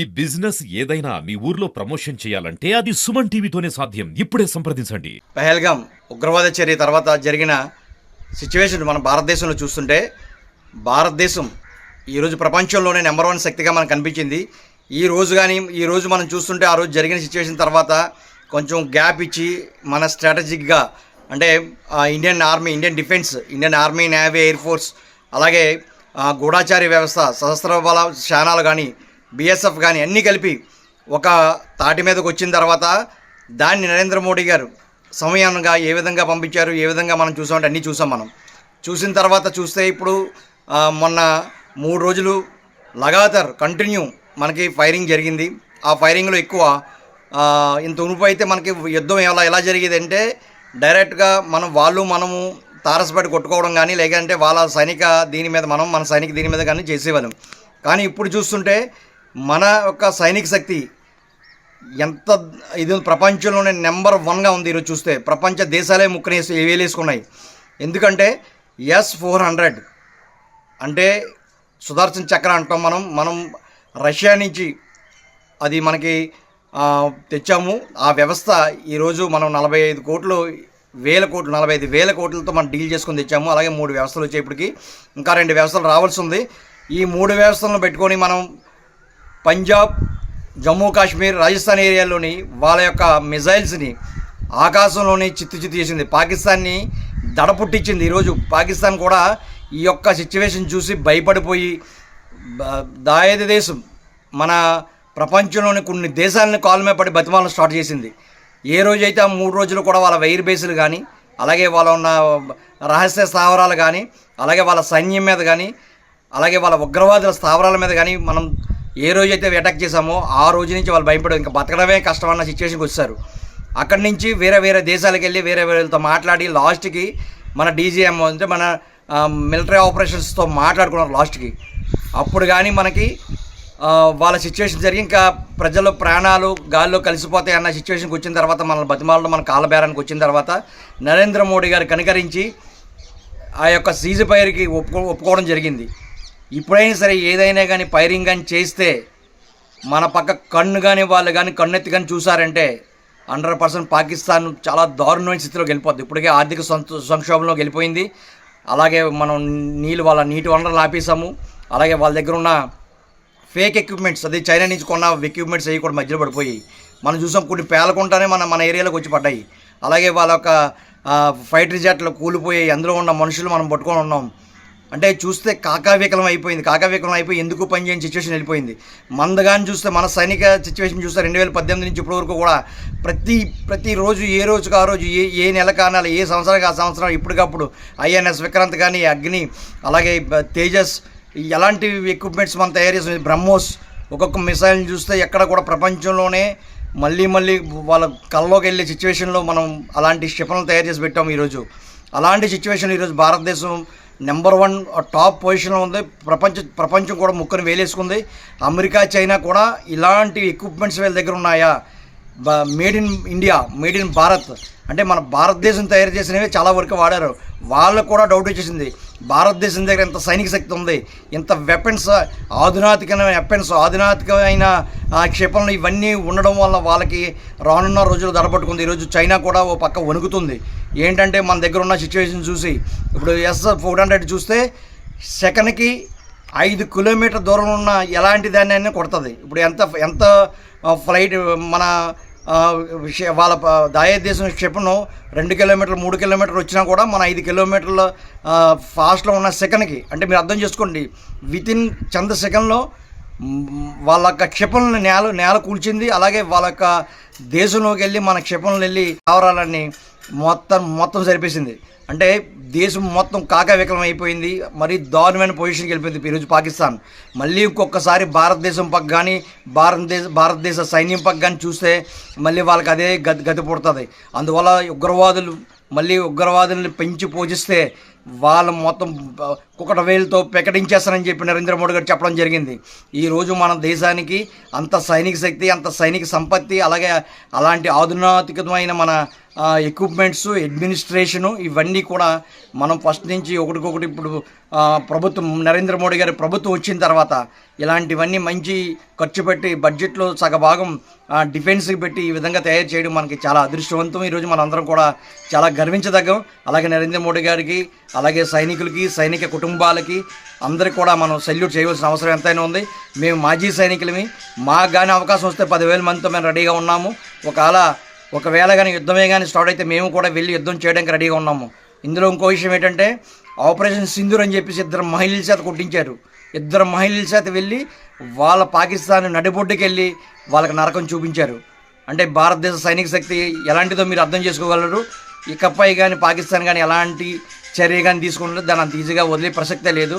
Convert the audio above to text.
ఈ బిజినెస్ ఏదైనా మీ ఊర్లో ప్రమోషన్ చేయాలంటే అది సుమన్ టీవీతోనే సాధ్యం. ఇప్పుడే సంప్రదించండి. పహల్గాం ఉగ్రవాద చర్య తర్వాత జరిగిన సిచ్యువేషన్ మన భారతదేశంలో చూస్తుంటే భారతదేశం ఈరోజు ప్రపంచంలోనే నెంబర్ వన్ శక్తిగా మనకు కనిపించింది. ఈ రోజు కానీ ఈ రోజు మనం చూస్తుంటే ఆ రోజు జరిగిన సిచ్యువేషన్ తర్వాత కొంచెం గ్యాప్ ఇచ్చి మన స్ట్రాటజిక్గా అంటే Indian army Indian defence Indian army navy air force అలాగే గూఢాచారి వ్యవస్థ సహస్ర బల శానాలు కానీ బిఎస్ఎఫ్ కానీ అన్నీ కలిపి ఒక తాటి మీదకు వచ్చిన తర్వాత దాన్ని నరేంద్ర మోడీ గారు సమయానుగా ఏ విధంగా పంపించారు ఏ విధంగా మనం చూసామంటే అన్నీ చూసాం మనం. చూసిన తర్వాత చూస్తే ఇప్పుడు మొన్న మూడు రోజులు లగాతార్ కంటిన్యూ మనకి ఫైరింగ్ జరిగింది. ఆ ఫైరింగ్లో ఎక్కువ ఇంత ఉనుపు అయితే మనకి యుద్ధం ఎలా ఎలా జరిగేది అంటే డైరెక్ట్గా మనం వాళ్ళు మనము తారసపడి కొట్టుకోవడం కానీ లేదంటే వాళ్ళ సైనిక దీని మీద మనం మన సైనిక దీని మీద కానీ చేసేవాళ్ళం. కానీ ఇప్పుడు చూస్తుంటే మన యొక్క సైనిక శక్తి ఎంత ఇది ప్రపంచంలోనే నెంబర్ వన్గా ఉంది ఈరోజు చూస్తే. ప్రపంచ దేశాలే ముక్కనేసి వేలేసుకున్నాయి. ఎందుకంటే ఎస్ ఫోర్ హండ్రెడ్ అంటే సుదర్శన్ చక్ర అంటాం మనం. మనం రష్యా నుంచి అది మనకి తెచ్చాము. ఆ వ్యవస్థ ఈరోజు మనం నలభై ఐదు కోట్లు వేల కోట్లు నలభై ఐదు వేల కోట్లతో మనం డీల్ చేసుకొని తెచ్చాము. అలాగే మూడు వ్యవస్థలు వచ్చేప్పటికి ఇంకా రెండు వ్యవస్థలు రావాల్సి ఉంది. ఈ మూడు వ్యవస్థలను పెట్టుకొని మనం పంజాబ్ జమ్మూ కాశ్మీర్ రాజస్థాన్ ఏరియాలోని వాళ్ళ యొక్క మిజైల్స్ని ఆకాశంలోని చిత్తు చిత్తు చేసింది. పాకిస్తాన్ని దడ పుట్టించింది ఈరోజు పాకిస్తాన్ కూడా ఈ యొక్క సిచ్యువేషన్ చూసి భయపడిపోయి బ- దేశం మన ప్రపంచంలోని కొన్ని దేశాలను కాలమే పడి బతిమాలను స్టార్ట్ చేసింది. ఏ రోజైతే ఆ మూడు రోజులు కూడా వాళ్ళ వైర్ బేసులు కానీ అలాగే వాళ్ళ ఉన్న రహస్య స్థావరాలు కానీ అలాగే వాళ్ళ సైన్యం మీద కానీ అలాగే వాళ్ళ ఉగ్రవాదుల స్థావరాల మీద కానీ మనం ఏ రోజైతే అటాక్ చేశామో ఆ రోజు నుంచి వాళ్ళు భయపడదు ఇంకా బతకడమే కష్టం అన్న సిచ్యువేషన్కి వచ్చారు అక్కడి నుంచి వేరే వేరే దేశాలకు వెళ్ళి వేరే వేరేతో మాట్లాడి లాస్ట్కి మన డీజీఎం అంటే మన మిలిటరీ ఆపరేషన్స్తో మాట్లాడుకున్నారు లాస్ట్కి అప్పుడు కానీ మనకి వాళ్ళ సిచ్యువేషన్ జరిగి ఇంకా ప్రజలు ప్రాణాలు గాల్లో కలిసిపోతాయి అన్న సిచ్యువేషన్కి వచ్చిన తర్వాత మన బతిమాలను మన కాలబేరానికి వచ్చిన తర్వాత నరేంద్ర మోడీ గారు కనికరించి ఆ యొక్క సీజ్ పైర్కి ఒప్పుకో ఒప్పుకోవడం జరిగింది. ఇప్పుడైనా సరే ఏదైనా కానీ పైరింగ్ కానీ చేస్తే మన పక్క కన్ను కానీ వాళ్ళు కానీ కన్నెత్తి కానీ చూసారంటే హండ్రెడ్ పర్సెంట్ పాకిస్తాన్ చాలా దారుణమైన స్థితిలోకి వెళ్ళిపోద్ది. ఇప్పటికే ఆర్థిక సంక్షోభంలోకి వెళ్ళిపోయింది. అలాగే మనం నీళ్ళు వాళ్ళ నీటి వనరులు ఆపేసాము అలాగే వాళ్ళ దగ్గర ఉన్న ఫేక్ ఎక్విప్మెంట్స్ అదే చైనా నుంచి కొన్న ఎక్విప్మెంట్స్ అవి కూడా మధ్యలో పడిపోయి మనం చూసాం కొన్ని పేలకుండానే మన మన ఏరియాలోకి వచ్చి పడ్డాయి. అలాగే వాళ్ళ యొక్క ఫైటర్ జెట్లు కూలిపోయి అందులో ఉన్న మనుషులు మనం పట్టుకొని ఉన్నాం. అంటే చూస్తే కాకావికలం అయిపోయింది. కాకావికలం అయిపోయి ఎందుకు పని చేయని సిచ్యువేషన్ వెళ్ళిపోయింది. మందగాని చూస్తే మన సైనిక సిచ్యువేషన్ చూస్తే రెండు వేల పద్దెనిమిది నుంచి ఇప్పటి వరకు కూడా ప్రతి ప్రతిరోజు ఏ రోజుకు ఆ రోజు ఏ ఏ నెల కానాలి ఏ సంవత్సరానికి ఆ సంవత్సరం ఇప్పటికప్పుడు ఐఎన్ఎస్ విక్రాంత్ కానీ అగ్ని అలాగే తేజస్ ఎలాంటి ఎక్విప్మెంట్స్ మనం తయారు చేసిన బ్రహ్మోస్ ఒక్కొక్క మిసైల్ని చూస్తే ఎక్కడ కూడా ప్రపంచంలోనే మళ్ళీ మళ్ళీ వాళ్ళ కల్లోకి వెళ్ళే సిచ్యువేషన్లో మనం అలాంటి క్షిపణలు తయారు చేసి పెట్టాము ఈరోజు. అలాంటి సిచ్యువేషన్ ఈరోజు భారతదేశం నెంబర్ వన్ టాప్ పొజిషన్లో ఉంది. ప్రపంచ ప్రపంచం కూడా ముక్కను వేలేసుకుంది. అమెరికా చైనా కూడా ఇలాంటి ఎక్విప్మెంట్స్ వీళ్ళ దగ్గర ఉన్నాయా? Made in India made in Bharat. అంటే మన భారతదేశం తయారు చేసినవి చాలా వరకు వాడారు. వాళ్ళకు కూడా డౌట్ వచ్చేసింది. భారతదేశం దగ్గర ఇంత సైనిక శక్తి ఉంది. ఇంత వెపన్స్ ఆధునాతికమైన వెపన్స్ ఆధునాతికమైన క్షిపణలు ఇవన్నీ ఉండడం వల్ల వాళ్ళకి రానున్న రోజులు దడపట్టుకుంది ఈరోజు చైనా కూడా ఓ పక్క వణుకుతుంది. ఏంటంటే మన దగ్గర ఉన్న సిచ్యువేషన్ చూసి. ఇప్పుడు ఎస్ ఫోర్ హండ్రెడ్ చూస్తే సెకండ్కి ఐదు కిలోమీటర్ దూరం ఉన్న ఎలాంటి దాన్ని అయినా కొడుతుంది. ఇప్పుడు ఎంత ఎంత ఫ్లైట్ మన విషయ వాళ్ళ ప- దాయే దేశం క్షిపణం రెండు కిలోమీటర్లు మూడు కిలోమీటర్లు వచ్చినా కూడా మన ఐదు కిలోమీటర్ల ఫాస్ట్లో ఉన్న సెకండ్కి అంటే మీరు అర్థం చేసుకోండి వితిన్ చంద సెకండ్లో వాళ్ళ యొక్క క్షిపణులను నేల నేల కూల్చింది. అలాగే వాళ్ళ యొక్క దేశంలోకి వెళ్ళి మన క్షిపణులు వెళ్ళి కావరాలన్నీ మొత్తం మొత్తం సరిపేసింది అంటే దేశం మొత్తం కాకవికలం అయిపోయింది మరీ దారుణమైన పొజిషన్కి వెళ్ళిపోయింది ఈరోజు పాకిస్తాన్. మళ్ళీ ఇంకొకసారి భారతదేశం పక్క కానీ భారతదేశ భారతదేశ సైన్యం పక్క కానీ చూస్తే మళ్ళీ వాళ్ళకి అదే గతి గతి పుడుతుంది. అందువల్ల ఉగ్రవాదులు మళ్ళీ ఉగ్రవాదుల్ని పెంచి పోషిస్తే వాళ్ళు మొత్తం కుకట వేలుతో ప్రకటించేస్తానని చెప్పి నరేంద్ర మోడీ గారు చెప్పడం జరిగింది. ఈరోజు మన దేశానికి అంత సైనిక శక్తి అంత సైనిక సంపత్తి అలాగే అలాంటి ఆధునాతికమైన మన ఎక్విప్మెంట్స్ అడ్మినిస్ట్రేషను ఇవన్నీ కూడా మనం ఫస్ట్ నుంచి ఒకటికొకటి ఇప్పుడు ప్రభుత్వం నరేంద్ర మోడీ గారి ప్రభుత్వం వచ్చిన తర్వాత ఇలాంటివన్నీ మంచి ఖర్చు పెట్టి బడ్జెట్లో సగభాగం డిఫెన్స్కి పెట్టి ఈ విధంగా తయారు చేయడం మనకి చాలా అదృష్టవంతం. ఈరోజు మనందరం కూడా చాలా గర్వించదగ్గం. అలాగే నరేంద్ర మోడీ గారికి అలాగే సైనికులకి సైనిక కుటుంబాలకి అందరికి కూడా మనం సెల్యూట్ చేయవలసిన అవసరం ఎంతైనా ఉంది. మేము మాజీ సైనికులమి. మాకు కానీ అవకాశం వస్తే పదివేల మందితో మేము రెడీగా ఉన్నాము. ఒకవేళ ఒకవేళ కానీ యుద్ధమే కానీ స్టార్ట్ అయితే మేము కూడా వెళ్ళి యుద్ధం చేయడానికి రెడీగా ఉన్నాము. ఇందులో ఇంకో విషయం ఏంటంటే ఆపరేషన్ సింధూర్ అని చెప్పేసి ఇద్దరు మహిళల చేత కొట్టించారు. ఇద్దరు మహిళల చేత వెళ్ళి వాళ్ళ పాకిస్తాన్ నడిబొడ్డుకి వెళ్ళి వాళ్ళకి నరకం చూపించారు. అంటే భారతదేశ సైనిక శక్తి ఎలాంటిదో మీరు అర్థం చేసుకోగలరు. ఇకపై కానీ పాకిస్తాన్ కానీ ఎలాంటి చర్య కానీ తీసుకుంటే దాన్ని అంత ఈజీగా వదిలే ప్రసక్తే లేదు.